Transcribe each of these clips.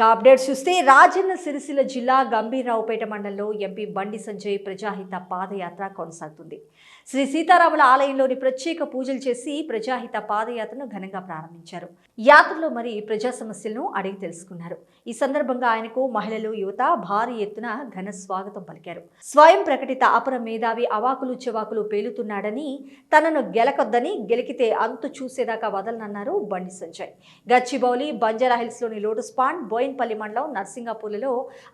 Updates చూస్తే రాజన్న సిరిసిల్ల జిల్లా గంభీరావుపేట మండలంలో ఎంపీ బండి సంజయ్ ప్రజాహిత పాదయాత్ర కొనసాగుతుంది. శ్రీ సీతారాముల ఆలయంలోని ప్రత్యేక పూజలు చేసి ప్రజాహిత పాదయాత్రను ఘనంగా ప్రారంభించారు. యాత్రలో మరి ప్రజా సమస్యలను అడిగి తెలుసుకున్నారు. ఈ సందర్భంగా ఆయనకు మహిళలు యువత భారీ ఎత్తున ఘన స్వాగతం పలికారు. స్వయం ప్రకటిత అపర మేధావి అవాకులు చెవాకులు పేలుతున్నాడని తనను గెలకొద్దని గెలికితే అంతు చూసేదాకా వదలనన్నారు బండి సంజయ్. గచ్చిబౌలి బంజారా హిల్స్లోని లోటస్ పాండ్ బోయిన్పల్లి మండలం నర్సింగాపూర్లో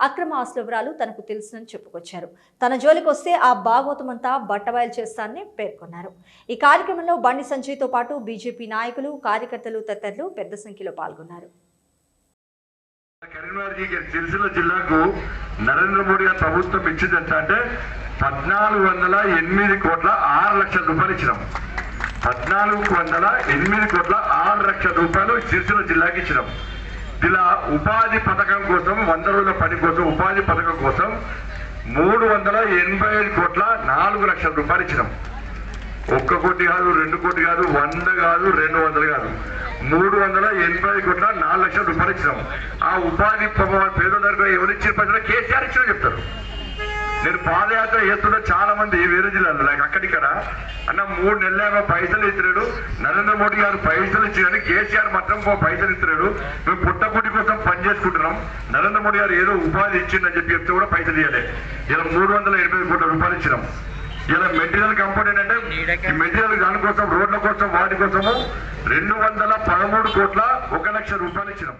అక్రమ ఆస్తుల వివరాలు తనకు తెలుసునని చెప్పుకొచ్చారు. తన జోలికి వస్తే ఆ భాగవతమంతా బట్టబయలు చేస్తానని పేర్కొన్నారు. ఈ కార్యక్రమంలో బండి సంజయ్తో పాటు బీజేపీ నాయకులు కార్యకర్తలు తదితరులు పెద్ద సంఖ్యలో పాల్గొన్నారు. సిరిసిల్ల జిల్లాకు నరేంద్ర మోడీ ప్రభుత్వం ఇచ్చింది ఎంత అంటే పద్నాలుగు వందల ఎనిమిది కోట్ల ఆరు లక్షల రూపాయలు ఇచ్చినాం. పద్నాలుగు వందల ఎనిమిది కోట్ల ఆరు లక్షల రూపాయలు సిరిసిల్ల జిల్లాకి ఇచ్చినాం. ఇలా ఉపాధి పథకం కోసం వంద రోజుల పని కోసం ఉపాధి పథకం కోసం మూడు వందల ఎనభై ఐదు కోట్ల నాలుగు లక్షల రూపాయలు ఇచ్చినాం. ఒక్క కోటి కాదు రెండు కోటి కాదు వంద కాదు రెండు వందలు కాదు. మూడు వందల ఎనభై ఐదు కోట్ల నాలుగు లక్షల రూపాయలు ఇచ్చినాం. ఆ ఉపాధి పాపం పేదలకు ఎవరు ఇచ్చిన ప్రజలు కేసీఆర్ ఇచ్చిన చెప్తారు. నేను పాదయాత్ర చేస్తున్న చాలా మంది వేరే జిల్లాలో నాకు అక్కడిక్కడ అన్న మూడు నెలల పైసలు ఇస్తున్నాడు నరేంద్ర మోడీ గారు పైసలు ఇచ్చిన కేసీఆర్ మాత్రం పైసలు ఇస్తున్నాడు మేము పుట్టపుట్టి కోసం పని చేసుకుంటున్నాం. నరేంద్ర మోడీ గారు ఏదో ఉపాధి ఇచ్చిందని చెప్పి చెప్తే కూడా పైసలు ఇవ్వలే ఇలా మూడు వందల ఎనభై కోట్ల రూపాయలు ఇచ్చినాం. ఇలా మెటీరియల్ కంపెనీ అంటే ఈ మెటీరియల్ దానికోసం రోడ్ల కోసం వాటి కోసము రెండు వందల పదమూడు కోట్ల ఒక లక్ష రూపాయలు ఇచ్చినాం.